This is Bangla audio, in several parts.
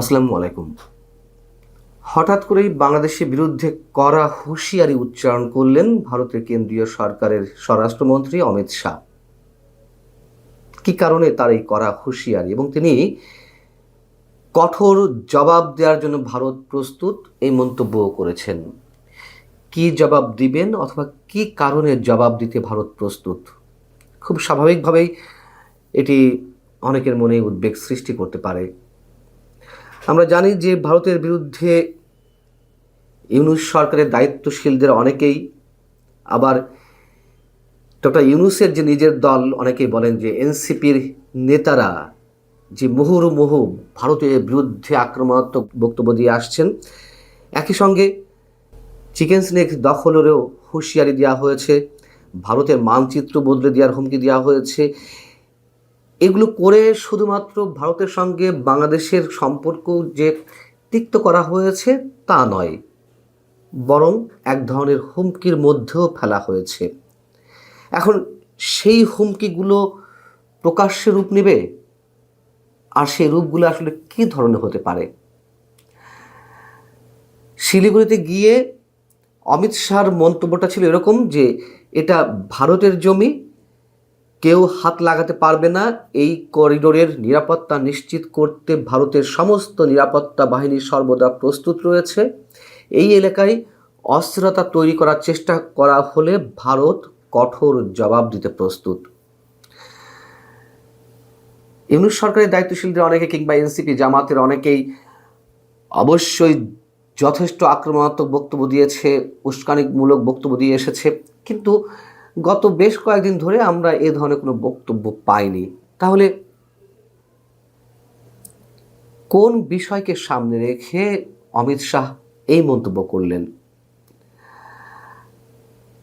আসসালামু আলাইকুম। হঠাৎ করেই বাংলাদেশের বিরুদ্ধে কড়া হুঁশিয়ারি উচ্চারণ করলেন ভারতের কেন্দ্রীয় সরকারের স্বরাষ্ট্রমন্ত্রী অমিত শাহ। কি কারণে তার এই কড়া হুঁশিয়ারি এবং তিনি কঠোর জবাব দেওয়ার জন্য ভারত প্রস্তুত এই মন্তব্য করেছেন? কি জবাব দিবেন অথবা কি কারণে জবাব দিতে ভারত প্রস্তুত? খুব স্বাভাবিকভাবেই এটি অনেকের মনে উদ্বেগ সৃষ্টি করতে পারে। আমরা জানি যে ভারতের বিরুদ্ধে ইউনুস সরকারের দায়িত্বশীলদের অনেকেই, আবার ডক্টর ইউনুসের যে নিজের দল, অনেকেই বলেন যে এনসিপির নেতারা যে মুহুর্মুহু ভারতের বিরুদ্ধে আক্রমণাত্মক বক্তব্য দিয়ে আসছেন। একই সঙ্গে চিকেন স্নেক দখলেরও হুঁশিয়ারি দেওয়া হয়েছে, ভারতের মানচিত্র বদলে দেওয়ার হুমকি দেওয়া হয়েছে। এগুলো করে শুধুমাত্র ভারতের সঙ্গে বাংলাদেশের সম্পর্ক যে তিক্ত করা হয়েছে তা নয়, বরং এক ধরনের হুমকির মধ্যেও ফেলা হয়েছে। এখন সেই হুমকিগুলো প্রকাশ্যে রূপ নেবে? আর সেই রূপগুলো আসলে কী ধরনের হতে পারে? শিলিগুড়িতে গিয়ে অমিত শাহর মন্তব্যটা ছিল এরকম যে, এটা ভারতের জমি কেউ হাত লাগাতে পারবে না। এই করিডোরের নিরাপত্তা নিশ্চিত করতে ভারতের সমস্ত নিরাপত্তা বাহিনী সর্বদা প্রস্তুত রয়েছে। এই এলাকায় অস্থিরতা তৈরি করার চেষ্টা করা হলে ভারত কঠোর জবাব দিতে প্রস্তুত। ইউনুস সরকারের দায়িত্বশীলদের অনেকে কিংবা এনসিপি জামাতের অনেকেই অবশ্যই যথেষ্ট আক্রমণাত্মক বক্তব্য দিয়েছে, উস্কানিমূলক বক্তব্য দিয়ে এসেছে। কিন্তু গত বেশ কয়েকদিন ধরে আমরা এ ধরনের কোনো বক্তব্য পাইনি। তাহলে কোন বিষয়কে সামনে রেখে অমিত শাহ এই মন্তব্য করলেন?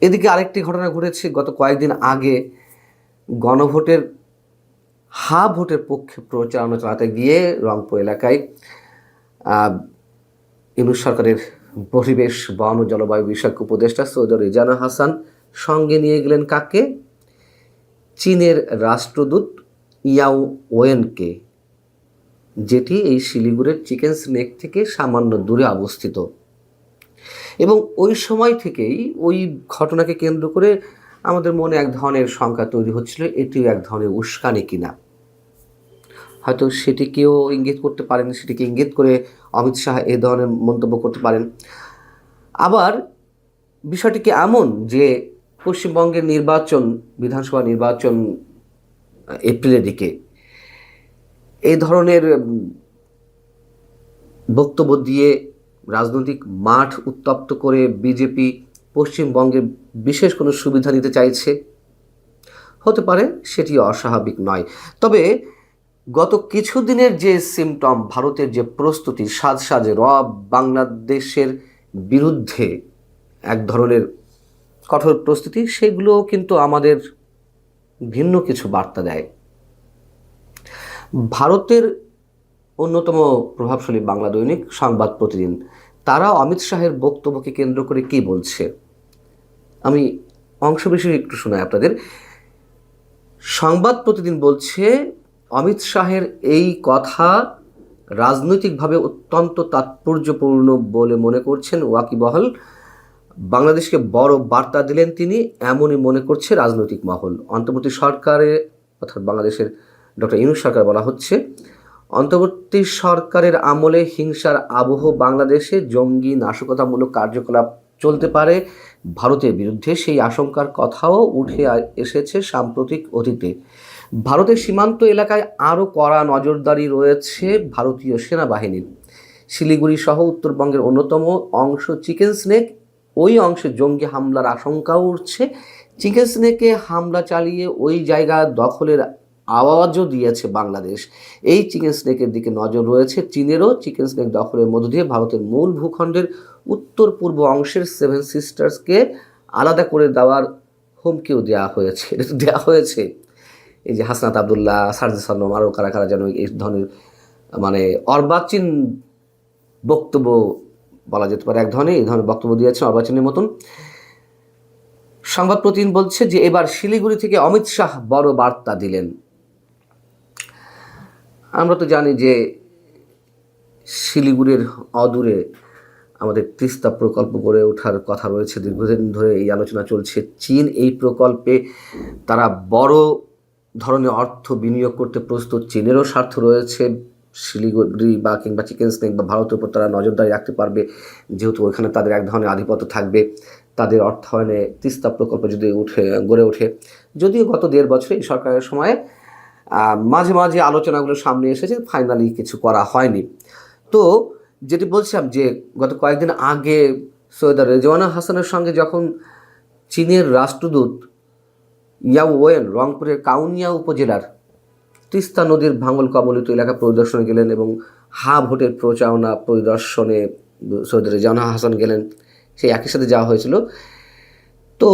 এদিকে আরেকটি ঘটনা ঘটেছে, গত কয়েকদিন আগে গণভোটের, হা ভোটের পক্ষে প্রচারণা চালাতে গিয়ে রংপুর এলাকায় ইউনুস সরকারের পরিবেশ, বন ও জলবায়ু বিষয়ক উপদেষ্টা সৈয়দ রিজানা হাসান সঙ্গে নিয়ে গেলেন কাকে? চীনের রাষ্ট্রদূত ইয়াও ওয়েনকে, যেটি এই শিলিগুড়ির চিকেন স্নেক থেকে সামান্য দূরে অবস্থিত। এবং ওই সময় থেকেই ওই ঘটনাকে কেন্দ্র করে আমাদের মনে এক ধরনের শঙ্কা তৈরি হচ্ছিল, এটিও এক ধরনের উস্কানি কিনা। হয়তো সেটিকেও ইঙ্গিত করতে পারেন, সেটিকে ইঙ্গিত করে অমিত শাহ এ ধরনের মন্তব্য করতে পারেন। আবার বিষয়টি কি এমন যে পশ্চিমবঙ্গের নির্বাচন, বিধানসভা নির্বাচন, এপ্রিলের দিকে এই ধরনের বক্তব্য দিয়ে রাজনৈতিক মাঠ উত্তপ্ত করে বিজেপি পশ্চিমবঙ্গে বিশেষ কোনো সুবিধা নিতে চাইছে? হতে পারে সেটি অস্বাভাবিক নয়। তবে গত কিছুদিনের যে সিমটম ভারতের যে প্রস্তুতি সাজ সাজে রব বাংলাদেশের বিরুদ্ধে এক ধরনের কঠোর প্রস্তুতি সেগুলো কিন্তু আমাদের ভিন্ন কিছু বার্তা দেয়। ভারতের অন্যতম প্রভাবশালী বাংলা দৈনিক সংবাদ প্রতিদিন। তারা অমিত শাহের বক্তব্যকে কেন্দ্র করে কি বলছে? আমি অংশ বিশেষ একটু শোনাই আপনাদের। সংবাদ প্রতিদিন বলছে, অমিত শাহের এই কথা রাজনৈতিকভাবে অত্যন্ত তাৎপর্যপূর্ণ বলে মনে করছেন ওয়াকিবহল। বাংলাদেশকে বড় বার্তা দিলেন তিনি, এমনই মনে করছে রাজনৈতিক মহল। অন্তর্বর্তী সরকারে অর্থাৎ বাংলাদেশের ডক্টর ইউনুস সরকার বলা হচ্ছে, অন্তর্বর্তী সরকারের আমলে হিংসার আবহ বাংলাদেশে জঙ্গি নাশকতামূলক কার্যকলাপ চলতে পারে। ভারতের বিরুদ্ধে সেই আশঙ্কার কথাও উঠে এসেছে সাম্প্রতিক অতীতে। ভারতের সীমান্ত এলাকায় আরও কড়া নজরদারি রয়েছে ভারতীয় সেনাবাহিনীর। শিলিগুড়ি সহ উত্তরবঙ্গের অন্যতম অংশ চিকেন স্নেক ওই অংশে জঙ্গি হামলার আশঙ্কাও উঠছে। চিকেন স্নেকে হামলা চালিয়ে ওই জায়গা দখলের আওয়াজও দিয়েছে বাংলাদেশ। এই চিকেন স্নেকের দিকে নজর রয়েছে চীনেরও। চিকেন স্নেক দখলের মধ্য দিয়ে ভারতের মূল ভূখণ্ডের উত্তর পূর্ব অংশের সেভেন সিস্টার্সকে আলাদা করে দেওয়ার হুমকিও দেওয়া হয়েছে। এটা দেওয়া হয়েছে। এই যে হাসনাত আবদুল্লাহ সারজি সাল্লাম আরও কারা কারা যেন এই ধরনের মানে অর্বাচীন বক্তব্য বলা যেতে পারে এক ধরনের, এই ধরনের বক্তব্য দিয়েছেন অর্বাচীনের মতন। সংবাদ প্রতিদিন বলছে যে এবার শিলিগুড়ি থেকে অমিত শাহ বড় বার্তা দিলেন। আমরা তো জানি যে শিলিগুড়ির অদূরে আমাদের তিস্তা প্রকল্প গড়ে ওঠার কথা রয়েছে। দীর্ঘদিন ধরে এই আলোচনা চলছে। চীন এই প্রকল্পে তারা বড় ধরনের অর্থ বিনিয়োগ করতে প্রস্তুত। চীনেরও স্বার্থ রয়েছে। শিলিগুড়ি বা কিংবা চিকেন স্নেক বা ভারতের উপর তারা নজরদারি রাখতে পারবে, যেহেতু ওইখানে তাদের এক ধরনের আধিপত্য থাকবে, তাদের অর্থায়নে তিস্তা প্রকল্প যদি উঠে, গড়ে ওঠে। যদিও গত দেড় বছরে এই সরকারের সময়ে মাঝে মাঝে আলোচনাগুলো সামনে এসেছে, ফাইনালি কিছু করা হয়নি। তো যেটি বলছিলাম যে, গত কয়েকদিন আগে সৈয়দ রেজওয়ানা হাসানের সঙ্গে যখন চীনের রাষ্ট্রদূত ইয়াও ওয়েন, রংপুরের কাউনিয়া উপজেলার তিস্তা নদীর ভাঙল কবলিত এলাকা পরিদর্শনে গেলেন এবং হা ভোটের প্রচারণা পরিদর্শনে সৈয়দ রেজানা হাসান গেলেন। সেই একই সাথে যাওয়া হয়েছিল। তো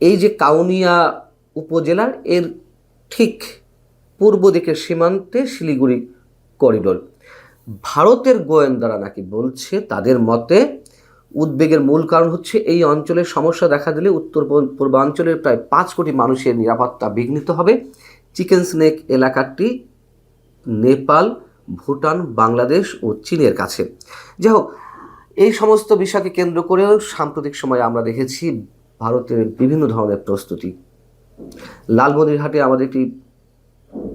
এই যে কাউনিয়া উপজেলার এর ঠিক পূর্ব দিকের সীমান্তে শিলিগুড়ি করিডোর, ভারতের গোয়েন্দারা নাকি বলছে তাদের মতে উদ্বেগের মূল কারণ হচ্ছে এই অঞ্চলের সমস্যা দেখা দিলে উত্তর পূর্বাঞ্চলের প্রায় পাঁচ কোটি মানুষের নিরাপত্তা বিঘ্নিত হবে। চিকেন স্নেক এলাকাটি নেপাল, ভুটান, বাংলাদেশ ও চীনের কাছে। যাই হোক, এই সমস্ত বিষয়কে কেন্দ্র করেও সাম্প্রতিক সময়ে আমরা দেখেছি ভারতের বিভিন্ন ধরনের প্রস্তুতি। লালমনিরহাটে আমাদের একটি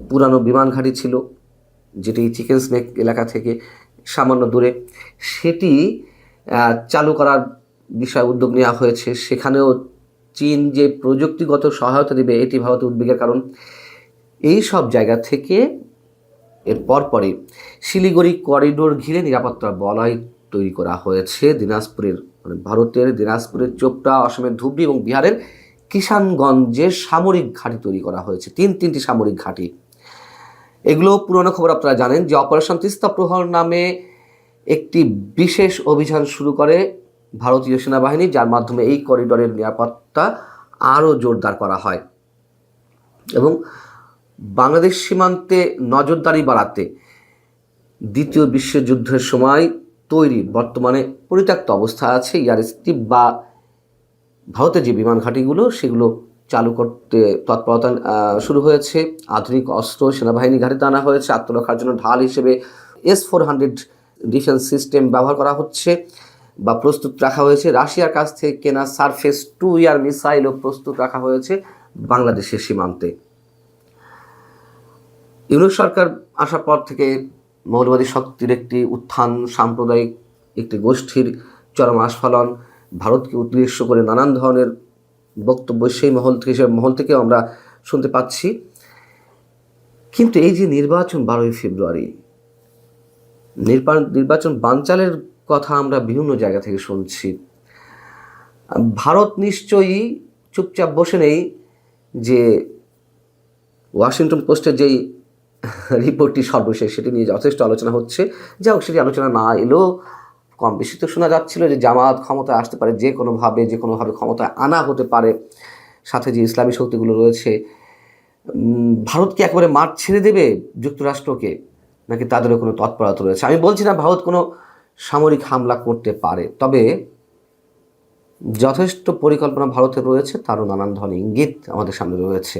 পুরানো বিমান ঘাঁটি ছিল, যেটি চিকেন স্নেক এলাকা থেকে সামান্য দূরে। সেটি চালু করার বিষয়ে উদ্যোগ নেওয়া হয়েছে। সেখানেও চীন যে প্রযুক্তিগত সহায়তা দেবে, এটি ভারতের উদ্বেগের কারণ। এই সব জায়গা থেকে এর পরপরই শিলিগুড়ি করিডোর ঘিরে নিরাপত্তা বলয় তৈরি করা হয়েছে। দিনাজপুরের মানে ভারতের দিনাজপুরের চোপড়া, অসমের ধুবড়ি এবং বিহারের কিষানগঞ্জে সামরিক ঘাঁটি তৈরি করা হয়েছে। তিন তিনটি সামরিক ঘাঁটি। এগুলো পুরনো খবর আপনারা জানেন যে অপারেশন তিস্তা প্রহর নামে একটি বিশেষ অভিযান শুরু করে ভারতীয় সেনাবাহিনী, যার মাধ্যমে এই করিডোরের নিরাপত্তা আরও জোরদার করা হয়। এবং বাংলাদেশ সীমান্তে নজরদারি বাড়াতে দ্বিতীয় বিশ্বযুদ্ধের সময় তৈরি বর্তমানে পরিত্যক্ত অবস্থা আছে। ইয়ার ইয়ারস্টিপ বা ভারতের যে বিমান ঘাঁটিগুলো, সেগুলো চালু করতে তৎপরতা শুরু হয়েছে। আধুনিক অস্ত্র সেনাবাহিনী ঘাঁটিতে আনা হয়েছে। আত্মরক্ষার জন্য ঢাল হিসেবে S four hundred defence system ব্যবহার করা হচ্ছে বা প্রস্তুত রাখা হয়েছে। রাশিয়ার কাছ থেকে কেনা সারফেস টু ইয়ার মিসাইলও প্রস্তুত রাখা হয়েছে বাংলাদেশের সীমান্তে। ইউনুস সরকার আসার পর থেকে মৌলবাদী শক্তির একটি উত্থান, সাম্প্রদায়িক একটি গোষ্ঠীর চরম আস্ফালন, ভারতকে উদ্দেশ্য করে নানান ধরনের বক্তব্য সেই মহল থেকে সে মহল থেকেও আমরা শুনতে পাচ্ছি। কিন্তু এই যে নির্বাচন বারোই ফেব্রুয়ারি নির্বা- নির্বাচন বানচালের কথা আমরা বিভিন্ন জায়গা থেকে শুনছি। ভারত নিশ্চয়ই চুপচাপ বসে নেই যে ওয়াশিংটন পোস্টের যেই রিপোর্টটি সর্বশেষ সেটি নিয়ে যথেষ্ট আলোচনা হচ্ছে। যা হোক, সেটি আলোচনা না এলেও কম বেশি তো শোনা যাচ্ছিল যে জামাত ক্ষমতায় আসতে পারে, যে কোনোভাবে যে কোনোভাবে ক্ষমতায় আনা হতে পারে। সাথে যে ইসলামী শক্তিগুলো রয়েছে ভারতকে ভারত একেবারে মাঠ ছেড়ে দেবে যুক্তরাষ্ট্রকে? নাকি তাদেরও কোনো তৎপরতা রয়েছে? আমি বলছি না ভারত কোনো সামরিক হামলা করতে পারে, তবে যথেষ্ট পরিকল্পনা ভারতের রয়েছে, তারও নানান ধরনের ইঙ্গিত আমাদের সামনে রয়েছে।